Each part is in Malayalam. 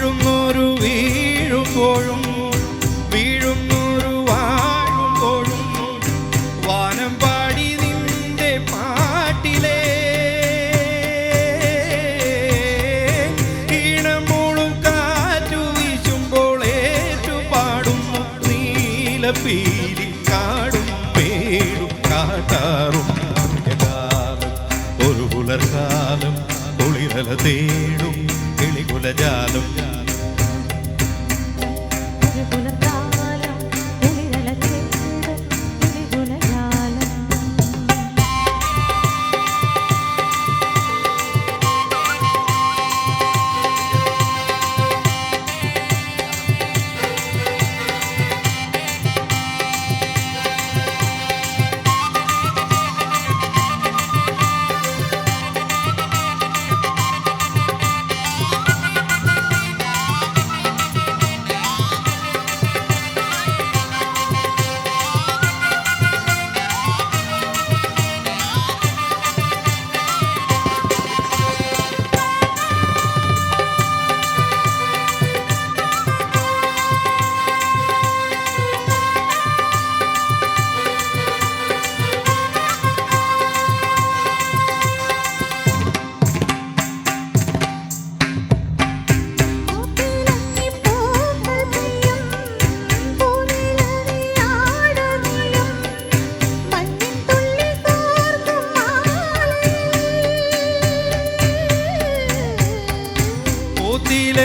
വാഴുന്നോരു വീഴുമ്പോഴും വീഴുന്നൊരു വാഴുമ്പോഴും വാനം പാടി നിന്റെ പാട്ടിലേ. ഈണമോളും കാറ്റു വീശുമ്പോൾ ഏറ്റുപാടുന്നു നീലപ്പീലി കാടും പേടും കാട്ടാറും ഒരു പുലർകാലം ഒളിരല തേടും കിളികുലജാലം ഒരു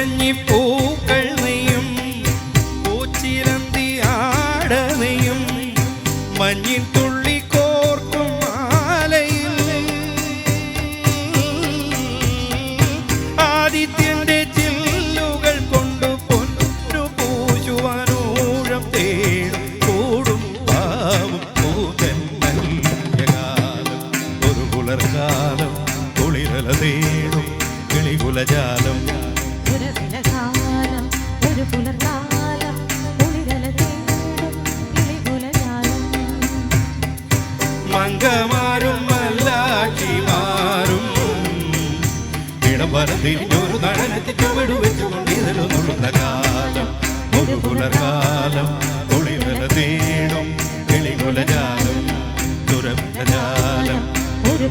പൂത്തിലഞ്ഞി പൂക്കൾ നെയ്യും പൂച്ചിലന്തി ആടനെയും മഞ്ഞിൻ തുള്ളി കോർക്കും മാലയിൽ. ആദിത്യന്റെ ചില്ലുകൾ കൊണ്ട് പൊന്നു പൂശുവാനൂഴം തേടും കൂടും പാവും പൂതൻ കാലം ഒരു പുലർകാലം കുളിരല തേടും കിളികുലജാലം പുനർകാലം മല്ലാക്ഷിമാരും ഇടംവരം തിരിഞ്ഞൊരു നടനത്തിൽ ചുവട് വെച്ചുകൊണ്ട് ഇതിലൊന്നുള്ള കാലം. ഒരു കുളിരല തേടും ഒരു